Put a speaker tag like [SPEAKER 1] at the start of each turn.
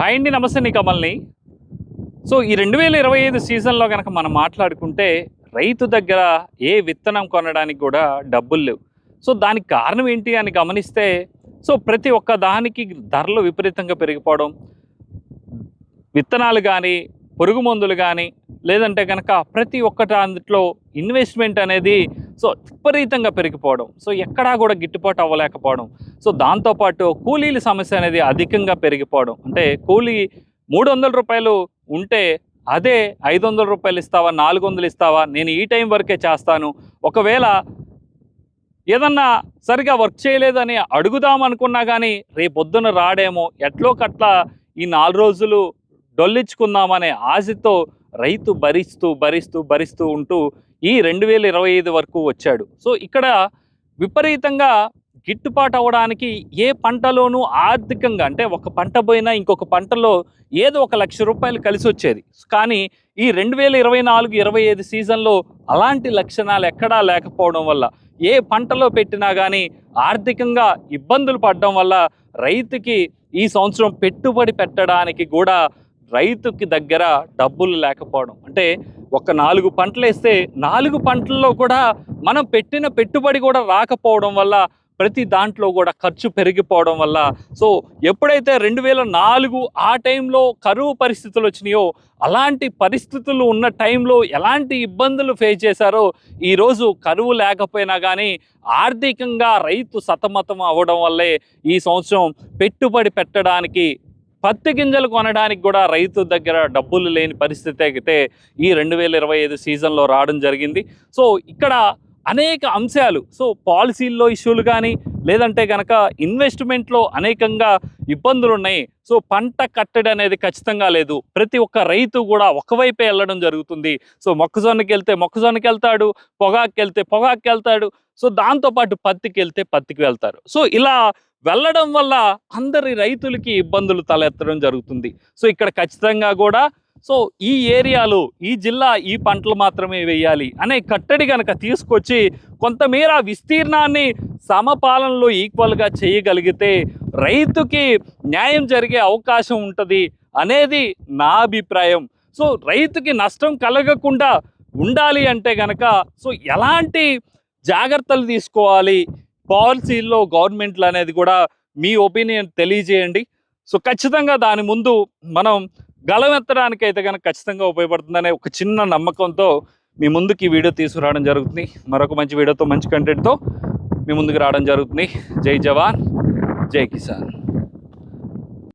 [SPEAKER 1] Hi అండి నమస్తే నీ కమల్ని. సో ఈ రెండు వేల ఇరవై ఐదు సీజన్లో కనుక మనం మాట్లాడుకుంటే రైతు దగ్గర ఏ విత్తనం కొనడానికి కూడా డబ్బులు లేవు. సో దానికి కారణం ఏంటి అని గమనిస్తే సో ప్రతి ఒక్క దానికి ధరలు విపరీతంగా పెరిగిపోవడం విత్తనాలు కానీ పురుగు మందులు కానీ లేదంటే కనుక ప్రతి ఒక్కటి అందులో ఇన్వెస్ట్మెంట్ అనేది సో విపరీతంగా పెరిగిపోవడం. సో ఎక్కడా కూడా గిట్టుబాటు అవ్వలేకపోవడం. సో దాంతోపాటు కూలీల సమస్య అనేది అధికంగా పెరిగిపోవడం. అంటే కూలీ మూడు వందల రూపాయలు ఉంటే అదే ఐదు వందల రూపాయలు ఇస్తావా నాలుగు వందలు ఇస్తావా నేను ఈ టైం వరకే చేస్తాను. ఒకవేళ ఏదన్నా సరిగా వర్క్ చేయలేదని అడుగుదాం అనుకున్నా కానీ రేపొద్దున రాడేమో ఎట్లో కట్లా ఈ నాలుగు రోజులు డొల్లించుకుందామనే ఆశతో రైతు భరిస్తూ భరిస్తూ భరిస్తూ ఉంటూ ఈ రెండు వేల ఇరవై ఐదు వరకు వచ్చాడు. సో ఇక్కడ విపరీతంగా గిట్టుబాటు అవ్వడానికి ఏ పంటలోనూ ఆర్థికంగా అంటే ఒక పంట పోయినా ఇంకొక పంటలో ఏదో ఒక లక్ష రూపాయలు కలిసి వచ్చేది. కానీ ఈ రెండు వేల ఇరవై నాలుగు ఇరవై ఐదు సీజన్లో అలాంటి లక్షణాలు ఎక్కడా లేకపోవడం వల్ల ఏ పంటలో పెట్టినా కానీ ఆర్థికంగా ఇబ్బందులు పడడం వల్ల రైతుకి ఈ సంవత్సరం పెట్టుబడి పెట్టడానికి కూడా రైతుకి దగ్గర డబ్బులు లేకపోవడం. అంటే ఒక నాలుగు పంటలు వేస్తే నాలుగు పంటల్లో కూడా మనం పెట్టిన పెట్టుబడి కూడా రాకపోవడం వల్ల ప్రతి దాంట్లో కూడా ఖర్చు పెరిగిపోవడం వల్ల. సో ఎప్పుడైతే రెండు వేల నాలుగు ఆ టైంలో కరువు పరిస్థితులు వచ్చినాయో అలాంటి పరిస్థితులు ఉన్న టైంలో ఎలాంటి ఇబ్బందులు ఫేస్ చేశారో ఈరోజు కరువు లేకపోయినా కానీ ఆర్థికంగా రైతు సతమతం అవ్వడం వల్లే ఈ సంవత్సరం పెట్టుబడి పెట్టడానికి పత్తి గింజలు కొనడానికి కూడా రైతు దగ్గర డబ్బులు లేని పరిస్థితి అయితే ఈ రెండు వేల ఇరవై ఐదు సీజన్లో రావడం జరిగింది. సో ఇక్కడ అనేక అంశాలు సో పాలసీల్లో ఇష్యూలు కానీ లేదంటే కనుక ఇన్వెస్ట్మెంట్లో అనేకంగా ఇబ్బందులు ఉన్నాయి. సో పంట కట్టడి అనేది ఖచ్చితంగా లేదు. ప్రతి ఒక్క రైతు కూడా ఒకవైపే వెళ్ళడం జరుగుతుంది. సో మొక్కజొన్నకి వెళ్తే మొక్కజొన్నకి వెళ్తాడు పొగాకు వెళ్తే పొగాకు వెళ్తాడు. సో దాంతోపాటు పత్తికి వెళ్తే పత్తికి వెళ్తారు. సో ఇలా వెళ్ళడం వల్ల అందరి రైతులకి ఇబ్బందులు తలెత్తడం జరుగుతుంది. సో ఇక్కడ ఖచ్చితంగా కూడా సో ఈ ఏరియాలో ఈ జిల్లా ఈ పంటలు మాత్రమే వేయాలి అనే కట్టడి కనుక తీసుకొచ్చి కొంతమేర విస్తీర్ణాన్ని సమపాలనలో ఈక్వల్గా చేయగలిగితే రైతుకి న్యాయం జరిగే అవకాశం ఉంటుంది అనేది నా అభిప్రాయం. సో రైతుకి నష్టం కలగకుండా ఉండాలి అంటే గనక సో ఎలాంటి జాగ్రత్తలు తీసుకోవాలి? పాలసీల్లో గవర్నమెంట్లు అనేది కూడా మీ ఒపీనియన్ తెలియజేయండి. సో ఖచ్చితంగా దాని ముందు మనం గలమెత్తడానికి అయితే కనుక ఖచ్చితంగా ఉపయోగపడుతుందనే ఒక చిన్న నమ్మకంతో మీ ముందుకు ఈ వీడియో తీసుకురావడం జరుగుతుంది. మరొక మంచి వీడియోతో మంచి కంటెంట్తో మీ ముందుకు రావడం జరుగుతుంది. జై జవాన్. జై కిసాన్.